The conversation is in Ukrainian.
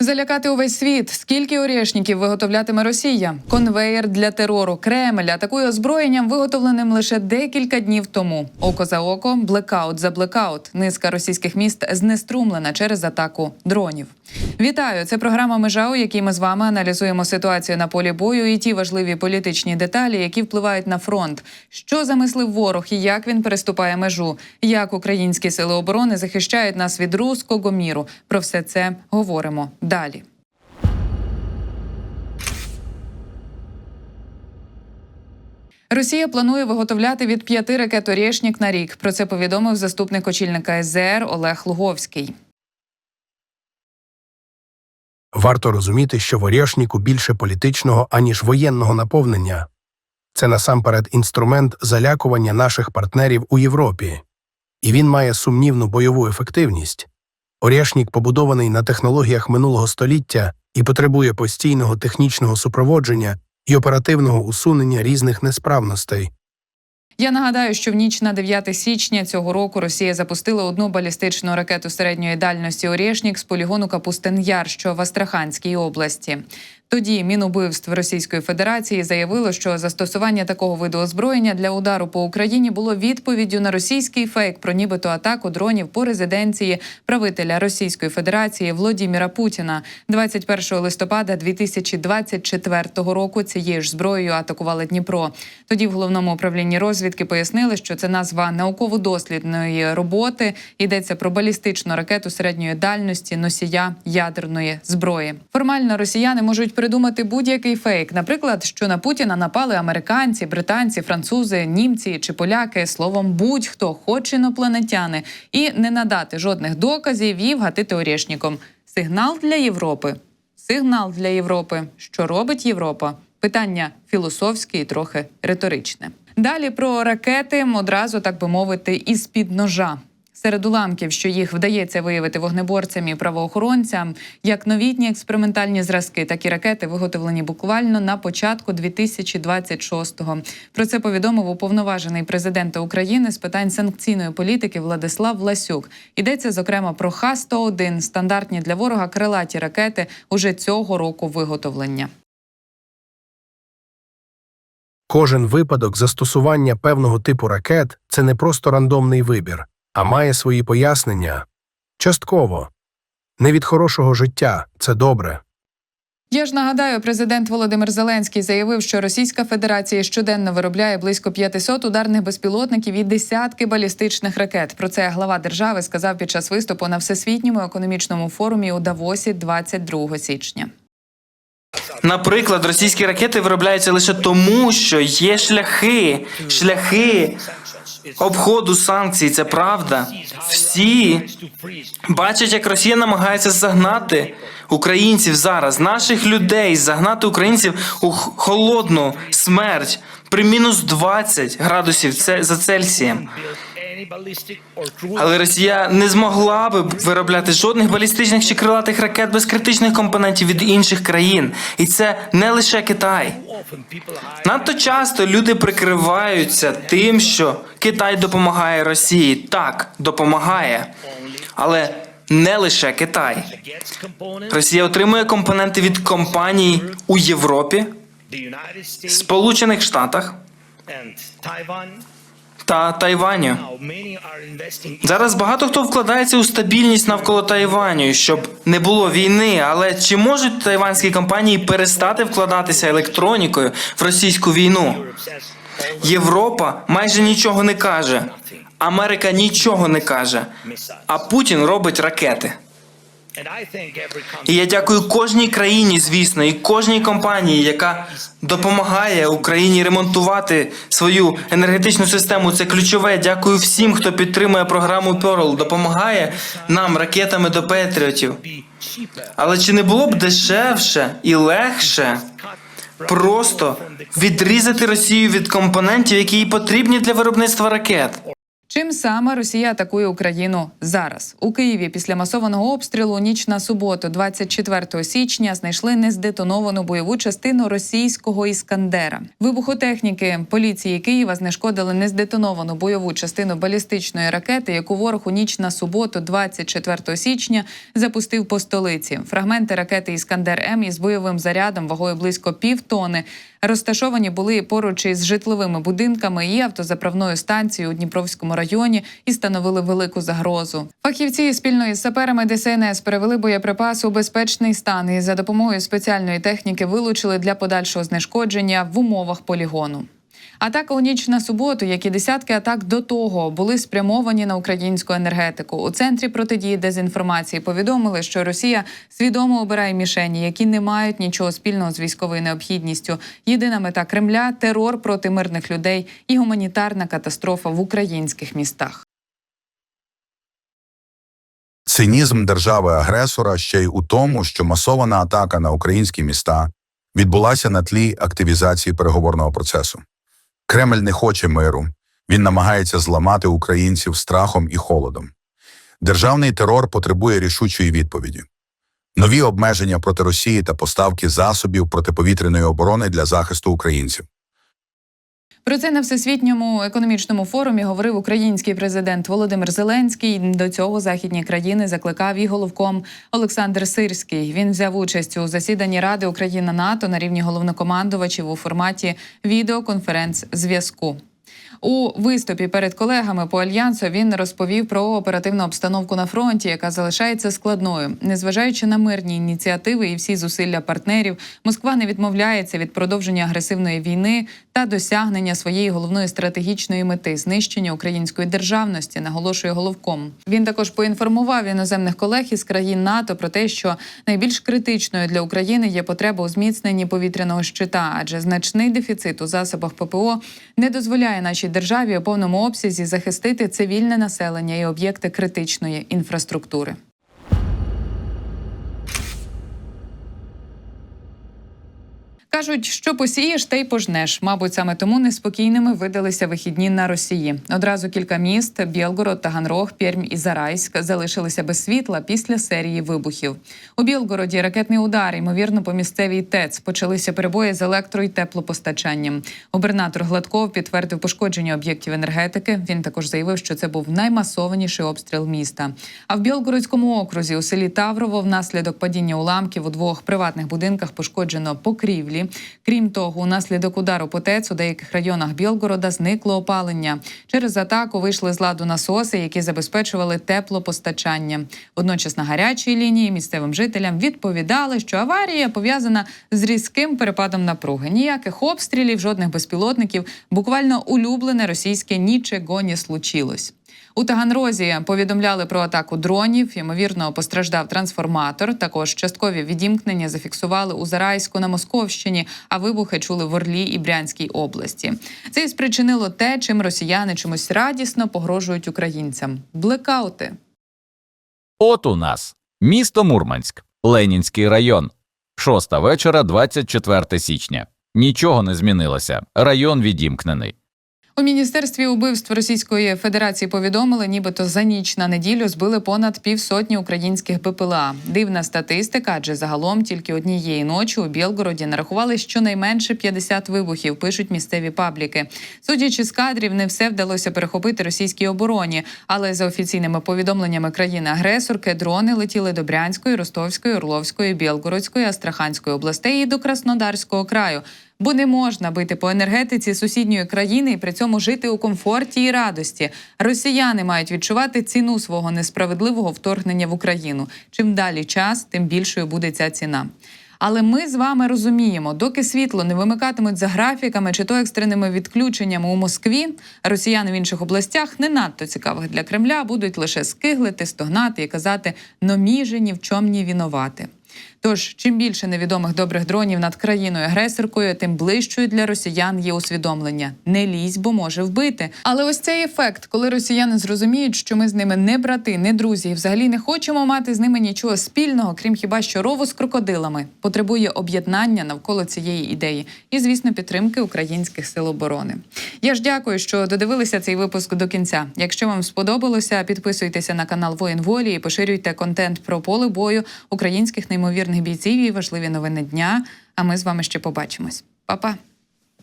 Залякати увесь світ. Скільки орєшників виготовлятиме Росія? Конвеєр для терору. Кремль атакує озброєнням, виготовленим лише декілька днів тому. Око за око, блекаут за блекаут. Низка російських міст знеструмлена через атаку дронів. Вітаю! Це програма Межа, у якій ми з вами аналізуємо ситуацію на полі бою і ті важливі політичні деталі, які впливають на фронт. Що замислив ворог і як він переступає межу? Як українські сили оборони захищають нас від руського міру? Про все це говоримо далі. Росія планує виготовляти від п'яти ракет «Орєшнік» на рік. Про це повідомив заступник очільника СЗР Олег Луговський. Варто розуміти, що в Орєшніку більше політичного, аніж воєнного наповнення. Це насамперед інструмент залякування наших партнерів у Європі, і він має сумнівну бойову ефективність. Орєшнік побудований на технологіях минулого століття і потребує постійного технічного супроводження і оперативного усунення різних несправностей. Я нагадаю, що в ніч на 9 січня цього року Росія запустила одну балістичну ракету середньої дальності «Орєшнік» з полігону Капустин-Яр, що в Астраханській області. Тоді Мінубивств Російської Федерації заявило, що застосування такого виду озброєння для удару по Україні було відповіддю на російський фейк про нібито атаку дронів по резиденції правителя Російської Федерації Володіміра Путіна. 21 листопада 2024 року цією ж зброєю атакували Дніпро. Тоді в головному управлінні розвідки пояснили, що це назва науково-дослідної роботи. Йдеться про балістичну ракету середньої дальності носія ядерної зброї. Формально росіяни можуть придумати будь-який фейк, наприклад, що на Путіна напали американці, британці, французи, німці чи поляки, словом, будь-хто, хоч інопланетяни, і не надати жодних доказів і вгатити орєшніком. Сигнал для Європи. Сигнал для Європи. Що робить Європа? Питання філософське і трохи риторичне. Далі про ракети одразу так би мовити, із під ножа. Серед уламків, що їх вдається виявити вогнеборцям і правоохоронцям, як новітні експериментальні зразки, так і ракети виготовлені буквально на початку 2026-го. Про це повідомив уповноважений президента України з питань санкційної політики Владислав Ласюк. Йдеться зокрема про Х-101 – стандартні для ворога крилаті ракети уже цього року виготовлення. Кожен випадок застосування певного типу ракет це не просто рандомний вибір, а має свої пояснення. Частково. Не від хорошого життя це добре. Я ж нагадаю, президент Володимир Зеленський заявив, що Російська Федерація щоденно виробляє близько 500 ударних безпілотників і десятки балістичних ракет. Про це глава держави сказав під час виступу на всесвітньому економічному форумі у Давосі 22 січня. Наприклад, російські ракети виробляються лише тому, що є шляхи, шляхи обходу санкцій. Це правда. Всі бачать, як Росія намагається загнати українців зараз, наших людей, загнати українців у холодну смерть при мінус 20 градусів за Цельсієм. Але Росія не змогла би виробляти жодних балістичних чи крилатих ракет без критичних компонентів від інших країн, і це не лише Китай. Надто часто люди прикриваються тим, що Китай допомагає Росії. Так, допомагає, але не лише Китай. Росія отримує компоненти від компаній у Європі, Сполучених Штатах та Тайваню. Зараз багато хто вкладається у стабільність навколо Тайваню, щоб не було війни. Але чи можуть тайванські компанії перестати вкладатися електронікою в російську війну? Європа майже нічого не каже. Америка нічого не каже. А Путін робить ракети. І я дякую кожній країні, звісно, і кожній компанії, яка допомагає Україні ремонтувати свою енергетичну систему. Це ключове. Дякую всім, хто підтримує програму Pearl, допомагає нам ракетами до Петріотів. Але чи не було б дешевше і легше просто відрізати Росію від компонентів, які їй потрібні для виробництва ракет? Чим саме Росія атакує Україну зараз у Києві після масованого обстрілу ніч на суботу, 24 січня, знайшли нездетоновану бойову частину російського іскандера. Вибухотехніки поліції Києва знешкодили нездетоновану бойову частину балістичної ракети, яку ворог у ніч на суботу, 24 січня, запустив по столиці. Фрагменти ракети Іскандер М із бойовим зарядом вагою близько півтони розташовані були поруч із житловими будинками і автозаправною станцією у Дніпровському районі і становили велику загрозу. Фахівці спільно із саперами ДСНС перевели боєприпаси у безпечний стан і за допомогою спеціальної техніки вилучили для подальшого знешкодження в умовах полігону. Атака у ніч на суботу, як і десятки атак до того, були спрямовані на українську енергетику. У центрі протидії дезінформації повідомили, що Росія свідомо обирає мішені, які не мають нічого спільного з військовою необхідністю. Єдина мета Кремля терор проти мирних людей і гуманітарна катастрофа в українських містах. Цинізм держави-агресора ще й у тому, що масована атака на українські міста відбулася на тлі активізації переговорного процесу. Кремль не хоче миру, він намагається зламати українців страхом і холодом. Державний терор потребує рішучої відповіді. Нові обмеження проти Росії та поставки засобів протиповітряної оборони для захисту українців. Про це на всесвітньому економічному форумі говорив український президент Володимир Зеленський. До цього західні країни закликав і головком Олександр Сирський. Він взяв участь у засіданні Ради Україна НАТО на рівні головнокомандувачів у форматі відеоконференц-зв'язку. У виступі перед колегами по альянсу він розповів про оперативну обстановку на фронті, яка залишається складною. Незважаючи на мирні ініціативи і всі зусилля партнерів, Москва не відмовляється від продовження агресивної війни та досягнення своєї головної стратегічної мети знищення української державності, наголошує головком. Він також поінформував іноземних колег із країн НАТО про те, що найбільш критичною для України є потреба у зміцненні повітряного щита, адже значний дефіцит у засобах ППО не дозволяє нашій державі у повному обсязі захистити цивільне населення і об'єкти критичної інфраструктури. Кажуть, що посієш, те й пожнеш. Мабуть, саме тому неспокійними видалися вихідні на Росії. Одразу кілька міст Білгород, Таганрог, Пермь і Зарайськ залишилися без світла після серії вибухів. У Білгороді ракетний удар, ймовірно, по місцевій ТЕЦ почалися перебої з електро і теплопостачанням. Губернатор Гладков підтвердив пошкодження об'єктів енергетики. Він також заявив, що це був наймасованіший обстріл міста. А в Білгородському окрузі у селі Таврово внаслідок падіння уламків у двох приватних будинках пошкоджено покрівлі. Крім того, унаслідок удару по ТЕЦ у деяких районах Білгорода зникло опалення. Через атаку вийшли з ладу насоси, які забезпечували теплопостачання. Водночас на гарячій лінії місцевим жителям відповідали, що аварія пов'язана з різким перепадом напруги. Ніяких обстрілів, жодних безпілотників. Буквально улюблене російське нічого не случилось. У Таганрозі повідомляли про атаку дронів. Ймовірно, постраждав трансформатор. Також часткові відімкнення зафіксували у Зарайську на Московщині, а вибухи чули в Орлі і Брянській області. Це і спричинило те, чим росіяни чомусь радісно погрожують українцям блекаути. От у нас місто Мурманськ, Ленінський район. Шоста вечора, 24 січня. Нічого не змінилося. Район відімкнений. У міністерстві убивств Російської Федерації повідомили, нібито за ніч на неділю збили понад півсотні українських БПЛА. Дивна статистика, адже загалом тільки однієї ночі у Білгороді нарахували щонайменше 50 вибухів. Пишуть місцеві пабліки. Судячи з кадрів, не все вдалося перехопити російській обороні, але за офіційними повідомленнями країни-агресорки дрони летіли до Брянської, Ростовської, Орловської, Білгородської, Астраханської областей і до Краснодарського краю. Бо не можна бити по енергетиці сусідньої країни і при цьому жити у комфорті і радості. Росіяни мають відчувати ціну свого несправедливого вторгнення в Україну. Чим далі час, тим більшою буде ця ціна. Але ми з вами розуміємо, доки світло не вимикатимуть за графіками чи то екстреними відключеннями у Москві, росіяни в інших областях не надто цікавих для Кремля будуть лише скиглити, стогнати і казати «но мі ні в чому не вінувати. Тож, чим більше невідомих добрих дронів над країною агресоркою, тим ближчою для росіян є усвідомлення: не лізь, бо може вбити. Але ось цей ефект, коли росіяни зрозуміють, що ми з ними не брати, не друзі, і взагалі не хочемо мати з ними нічого спільного, крім хіба що рову з крокодилами, потребує об'єднання навколо цієї ідеї і, звісно, підтримки українських сил оборони. Я ж дякую, що додивилися цей випуск до кінця. Якщо вам сподобалося, підписуйтеся на канал Воїн Волі і поширюйте контент про поле бою українських неймовірних бійців і важливі новини дня. А ми з вами ще побачимось. Па-па!